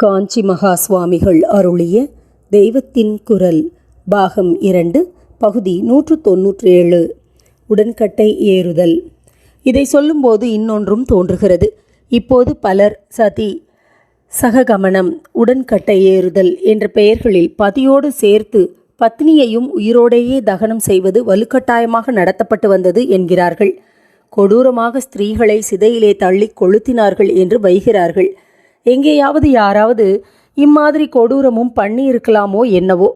காஞ்சி மகா சுவாமிகள் அருளிய தெய்வத்தின் குரல் பாகம் இரண்டு பகுதி நூற்று தொன்னூற்றி ஏழு உடன்கட்டை ஏறுதல். இதை சொல்லும்போது இன்னொன்றும் தோன்றுகிறது. இப்போது பலர் சதி சககமனம் உடன்கட்டை ஏறுதல் என்ற பெயர்களில் பதியோடு சேர்த்து பத்னியையும் உயிரோடேயே தகனம் செய்வது வலுக்கட்டாயமாக நடத்தப்பட்டு வந்தது என்கிறார்கள். கொடூரமாக ஸ்திரீகளை சிதையிலே தள்ளி கொளுத்தினார்கள் என்று வைகிறார்கள். எங்கேயாவது யாராவது இம்மாதிரி கொடூரமும் பண்ணியிருக்கலாமோ என்னவோ.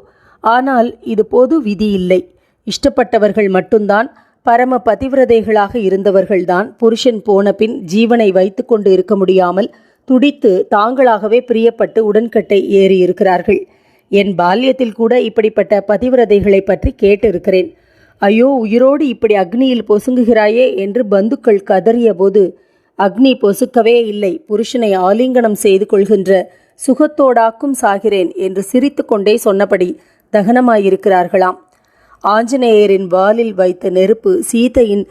ஆனால் இது பொது விதி இல்லை. இஷ்டப்பட்டவர்கள் மட்டும்தான் பரம பதிவிரதைகளாக இருந்தவர்கள்தான் புருஷன் போன பின் ஜீவனை வைத்து கொண்டு இருக்க முடியாமல் துடித்து தாங்களாகவே பிரியப்பட்டு உடன்கட்டை ஏறி இருக்கிறார்கள் என் பால்யத்தில் கூட இப்படிப்பட்ட பதிவிரதைகளை பற்றி கேட்டிருக்கிறேன். ஐயோ உயிரோடு இப்படி அக்னியில் பொசுங்குகிறாயே என்று பந்துக்கள் கதறிய போது அக்னி பொசுக்கவே இல்லை. புருஷனை ஆலிங்கனம் செய்து கொள்கின்ற சுகத்தோடாக்கும் சாகிறேன் என்று சிரித்து கொண்டே சொன்னபடி தகனமாயிருக்கிறார்களாம். ஆஞ்சநேயரின் வாலில் வைத்த நெருப்பு சீதையின்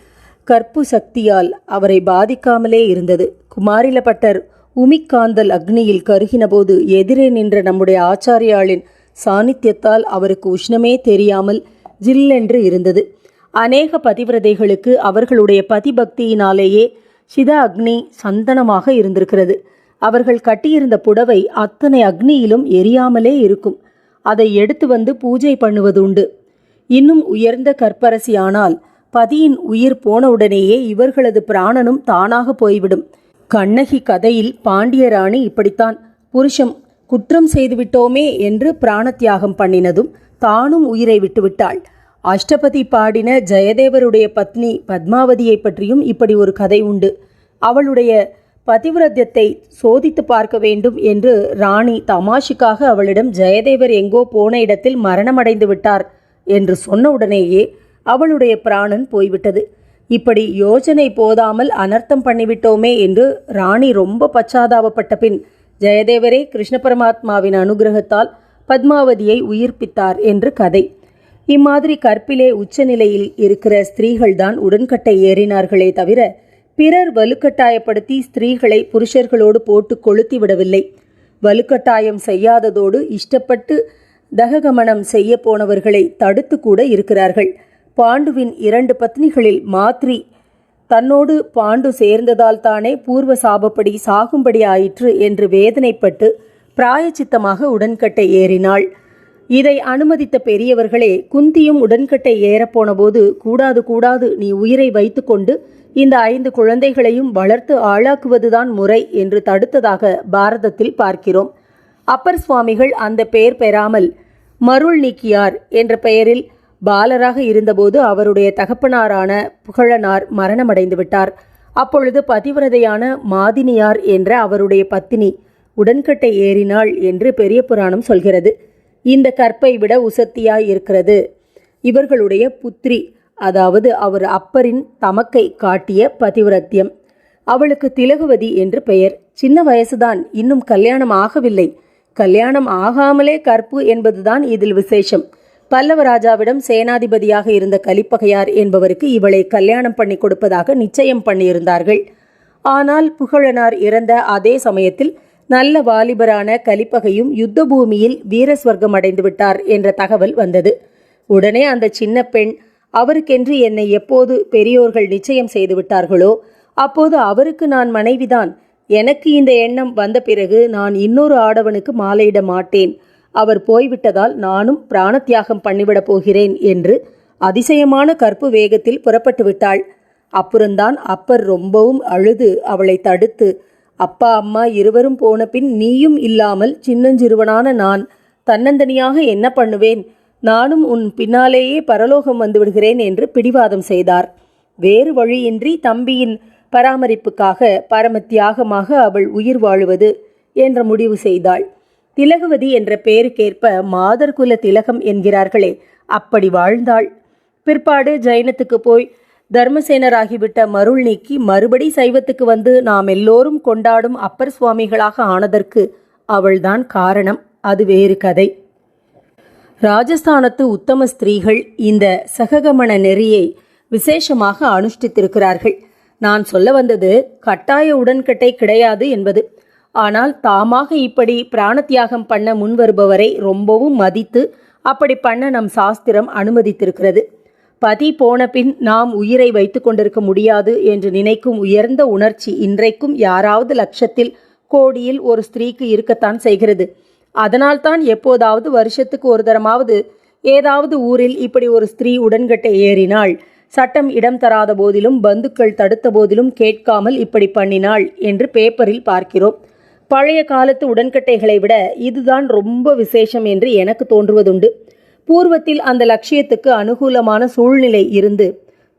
கற்பு சக்தியால் அவரை பாதிக்காமலே இருந்தது. குமாரிலப்பட்டர் உமிக்காந்தல் அக்னியில் கருகினபோது எதிரே நின்ற நம்முடைய ஆச்சாரியாளின் சாநித்தியத்தால் அவருக்கு உஷ்ணமே தெரியாமல் ஜில்லென்று இருந்தது. அநேக பதிவிரதைகளுக்கு அவர்களுடைய பதிபக்தியினாலேயே சித அக்னி சந்தனமாக இருந்திருக்கிறது. அவர்கள் கட்டியிருந்த புடவை அத்தனை அக்னியிலும் எரியாமலே இருக்கும். அதை எடுத்து வந்து பூஜை பண்ணுவதுண்டு. இன்னும் உயர்ந்த கற்பரசியானால் பதியின் உயிர் போனவுடனேயே இவர்களது பிராணனும் தானாக போய்விடும். கண்ணகி கதையில் பாண்டியராணி இப்படித்தான் புருஷம் குற்றம் செய்துவிட்டோமே என்று பிராணத்தியாகம் பண்ணினதும் தானும் உயிரை விட்டுவிட்டாள். அஷ்டபதி பாடின ஜெயதேவருடைய பத்னி பத்மாவதியை பற்றியும் இப்படி ஒரு கதை உண்டு. அவளுடைய பதிவிரத்தியத்தை சோதித்து பார்க்க வேண்டும் என்று ராணி தமாஷுக்காக அவளிடம் ஜெயதேவர் எங்கோ போன இடத்தில் மரணமடைந்து விட்டார் என்று சொன்னவுடனேயே அவளுடைய பிராணன் போய்விட்டது. இப்படி யோசனை போதாமல் அனர்த்தம் பண்ணிவிட்டோமே என்று ராணி ரொம்ப பச்சாதாபப்பட்ட பின் ஜெயதேவரே கிருஷ்ண பரமாத்மாவின் அனுகிரகத்தால் பத்மாவதியை உயிர்ப்பித்தார் என்று கதை. இம்மாதிரி கற்பிலே உச்சநிலையில் இருக்கிற ஸ்திரீகள்தான் உடன்கட்டை ஏறினார்களே தவிர பிறர் வலுக்கட்டாயப்படுத்தி ஸ்திரீகளை புருஷர்களோடு போட்டு கொளுத்தி விடவில்லை. வலுக்கட்டாயம் செய்யாததோடு இஷ்டப்பட்டு தககமனம் செய்ய போனவர்களை தடுத்து கூட இருக்கிறார்கள். பாண்டுவின் இரண்டு பத்னிகளில் மாத்ரி தன்னோடு பாண்டு சேர்ந்ததால் தானே பூர்வ சாபப்படி சாகும்படி ஆயிற்று என்று வேதனைப்பட்டு பிராயச்சித்தமாக உடன்கட்டை ஏறினாள். இதை அனுமதித்த பெரியவர்களே குந்தியும் உடன்கட்டை ஏறப்போனபோது கூடாது கூடாது நீ உயிரை வைத்துக்கொண்டு இந்த ஐந்து குழந்தைகளையும் வளர்த்து ஆளாக்குவதுதான் முறை என்று தடுத்ததாக பாரதத்தில் பார்க்கிறோம். அப்பர் சுவாமிகள் அந்த பெயர் பெறாமல் மருள் நீக்கியார் என்ற பெயரில் பாலராக இருந்தபோது அவருடைய தகப்பனாரான புகழனார் மரணமடைந்து விட்டார். அப்பொழுது பதிவிரதையான மாதினியார் என்ற அவருடைய பத்தினி உடன்கட்டை ஏறினாள் என்று பெரிய புராணம் சொல்கிறது. இந்த கற்பை விட உசத்தியாய் இருக்கிறது. இவர்களுடைய புத்திரி அதாவது அவர் அப்பரின் தமக்கை காட்டிய பதிவிரத்தியம். அவளுக்கு திலகுவதி என்று பெயர். சின்ன வயசுதான் இன்னும் கல்யாணம் ஆகவில்லை. கல்யாணம் ஆகாமலே கற்பு என்பதுதான் இதில் விசேஷம். பல்லவ ராஜாவிடம் சேனாதிபதியாக இருந்த கலிப்பகையார் என்பவருக்கு இவளை கல்யாணம் பண்ணி கொடுப்பதாக நிச்சயம் பண்ணியிருந்தார்கள். ஆனால் புகழனார் இறந்த அதே சமயத்தில் நல்ல வாலிபரான கலிப்பகையும் யுத்த பூமியில் வீரஸ்வர்க்கம் அடைந்து விட்டார் என்ற தகவல் வந்தது. உடனே அந்த சின்ன பெண் அவருக்கென்று என்னை எப்போது பெரியோர்கள் நிச்சயம் செய்து விட்டார்களோ அப்போது அவருக்கு நான் மனைவிதான். எனக்கு இந்த எண்ணம் வந்த பிறகு நான் இன்னொரு ஆடவனுக்கு மாலையிட மாட்டேன். அவர் போய்விட்டதால் நானும் பிராணத்தியாகம் பண்ணிவிடப் போகிறேன் என்று அதிசயமான கற்பு வேகத்தில் புறப்பட்டு விட்டாள் அப்புறம்தான் அப்பர் ரொம்பவும் அழுது அவளை தடுத்து அப்பா அம்மா இருவரும் போன பின் நீயும் இல்லாமல் சின்னஞ்சிறுவனான நான் தன்னந்தனியாக என்ன பண்ணுவேன்? நானும் உன் பின்னாலேயே பரலோகம் வந்துவிடுகிறேன் என்று பிடிவாதம் செய்தார். வேறு வழியின்றி தம்பியின் பராமரிப்புக்காக பரம தியாகமாக அவள் உயிர் வாழுவது என்ற முடிவு செய்தாள். திலகவதி என்ற பெயருக்கேற்ப மாதர்குல திலகம் என்கிறார்களே அப்படி வாழ்ந்தாள். பிற்பாடு ஜைனத்துக்கு போய் தர்மசேனராகிவிட்ட மருள் நீக்கி மறுபடி சைவத்துக்கு வந்து நாம் எல்லோரும் கொண்டாடும் அப்பர் சுவாமிகளாக ஆனதற்கு அவள்தான் காரணம். அது வேறு கதை. ராஜஸ்தானத்து உத்தம ஸ்திரீகள் இந்த சககமன நெறியை விசேஷமாக அனுஷ்டித்திருக்கிறார்கள். நான் சொல்ல வந்தது கட்டாய உடன்கட்டை கிடையாது என்பது. ஆனால் தாமாக இப்படி பிராணத்தியாகம் பண்ண முன்வருபவரை ரொம்பவும் மதித்து அப்படி பண்ண நம் சாஸ்திரம் அனுமதித்திருக்கிறது. பதி போன பின் நாம் உயிரை வைத்து கொண்டிருக்க முடியாது என்று நினைக்கும் உயர்ந்த உணர்ச்சி இன்றைக்கும் யாராவது லட்சத்தில் கோடியில் ஒரு ஸ்திரீக்கு இருக்கத்தான் செய்கிறது. அதனால்தான் எப்போதாவது வருஷத்துக்கு ஒரு தரமாவது ஏதாவது ஊரில் இப்படி ஒரு ஸ்திரீ உடன்கட்டை ஏறினாள். சட்டம் இடம் தராத போதிலும் பந்துக்கள் தடுத்த போதிலும் கேட்காமல் இப்படி பண்ணினாள் என்று பேப்பரில் பார்க்கிறோம். பழைய காலத்து உடன்கட்டைகளை விட இதுதான் ரொம்ப விசேஷம் என்று எனக்கு தோன்றுவதுண்டு. பூர்வத்தில் அந்த லட்சியத்துக்கு அனுகூலமான சூழ்நிலை இருந்து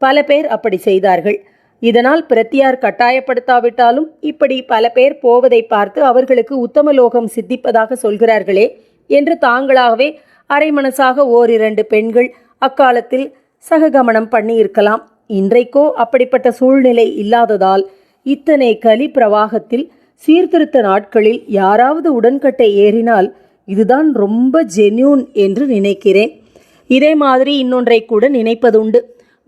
பல பேர் அப்படி செய்தார்கள். இதனால் பிரத்தியார் கட்டாயப்படுத்தாவிட்டாலும் இப்படி பல பேர் போவதை பார்த்து அவர்களுக்கு உத்தமலோகம் சித்திப்பதாக சொல்கிறார்களே என்று தாங்களாகவே அரைமனசாக ஓரிரண்டு பெண்கள் அக்காலத்தில் சககமனம் பண்ணியிருக்கலாம். இன்றைக்கோ அப்படிப்பட்ட சூழ்நிலை இல்லாததால் இத்தனை கலி பிரவாகத்தில் சீர்திருத்த நாட்களில் யாராவது உடன்கட்டை ஏறினால் இதுதான் ரொம்ப ஜென்யூன் என்று நினைக்கிறேன். இதே மாதிரி இன்னொன்றை கூட நினைப்பதுண்டு.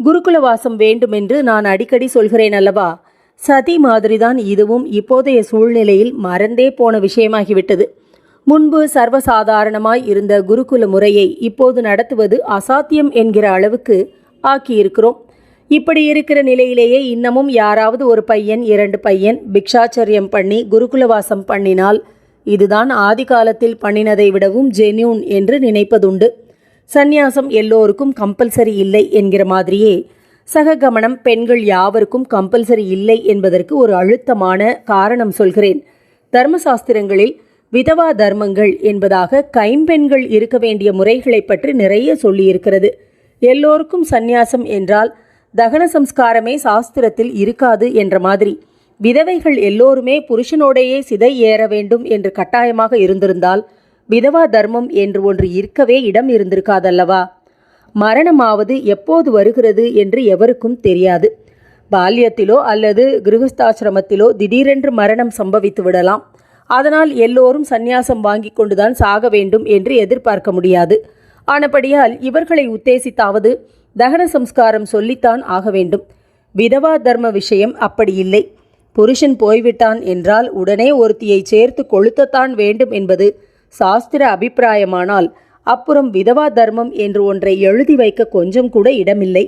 குருகுல வாசம் வேண்டுமென்று நான் அடிக்கடி சொல்கிறேன் அல்லவா? சதி மாதிரிதான் இதுவும் இப்போதைய சூழ்நிலையில் மறந்தே போன விஷயமாகிவிட்டது. முன்பு சர்வசாதாரணமாய் இருந்த குருகுல முறையை இப்போது நடத்துவது அசாத்தியம் என்கிற அளவுக்கு ஆக்கியிருக்கிறோம். இப்படி இருக்கிற நிலையிலேயே இன்னமும் யாராவது ஒரு பையன் இரண்டு பையன் பிக்ஷாச்சரியம் பண்ணி குருகுலவாசம் பண்ணினால் இதுதான் ஆதி காலத்தில் பண்ணினதை விடவும் ஜென்யூன் என்று நினைப்பதுண்டு. சந்நியாசம் எல்லோருக்கும் கம்பல்சரி இல்லை என்கிற மாதிரியே சககமனம் பெண்கள் யாவருக்கும் கம்பல்சரி இல்லை என்பதற்கு ஒரு அழுத்தமான காரணம் சொல்கிறேன். தர்மசாஸ்திரங்களில் விதவா தர்மங்கள் என்பதாக கைம்பெண்கள் இருக்க வேண்டிய முறைகளை பற்றி நிறைய சொல்லியிருக்கிறது. எல்லோருக்கும் சந்நியாசம் என்றால் தகன சம்ஸ்காரமே சாஸ்திரத்தில் இருக்காது என்ற மாதிரி. விதவைகள் எல்லோருமே புருஷனோடையே சிதை ஏற வேண்டும் என்று கட்டாயமாக இருந்திருந்தால் விதவா தர்மம் என்று ஒன்று இருக்கவே இடம் இருந்திருக்காதல்லவா? மரணமாவது எப்போது வருகிறது என்று எவருக்கும் தெரியாது. பால்யத்திலோ அல்லது கிருகஸ்தாசிரமத்திலோ திடீரென்று மரணம் சம்பவித்து விடலாம். அதனால் எல்லோரும் சந்நியாசம் வாங்கி கொண்டுதான் சாக வேண்டும் என்று எதிர்பார்க்க முடியாது. ஆனபடியால் இவர்களை உத்தேசித்தாவது தகன சம்ஸ்காரம் சொல்லித்தான் ஆக வேண்டும். விதவா தர்ம விஷயம் அப்படி இல்லை. புருஷன் போய்விட்டான் என்றால் உடனே ஒருத்தியை சேர்த்து கொளுத்தத்தான் வேண்டும் என்பது சாஸ்திர அபிப்பிராயமானால் அப்புறம் விதவா தர்மம் என்று ஒன்றை எழுதி வைக்க கொஞ்சம் கூட இடமில்லை.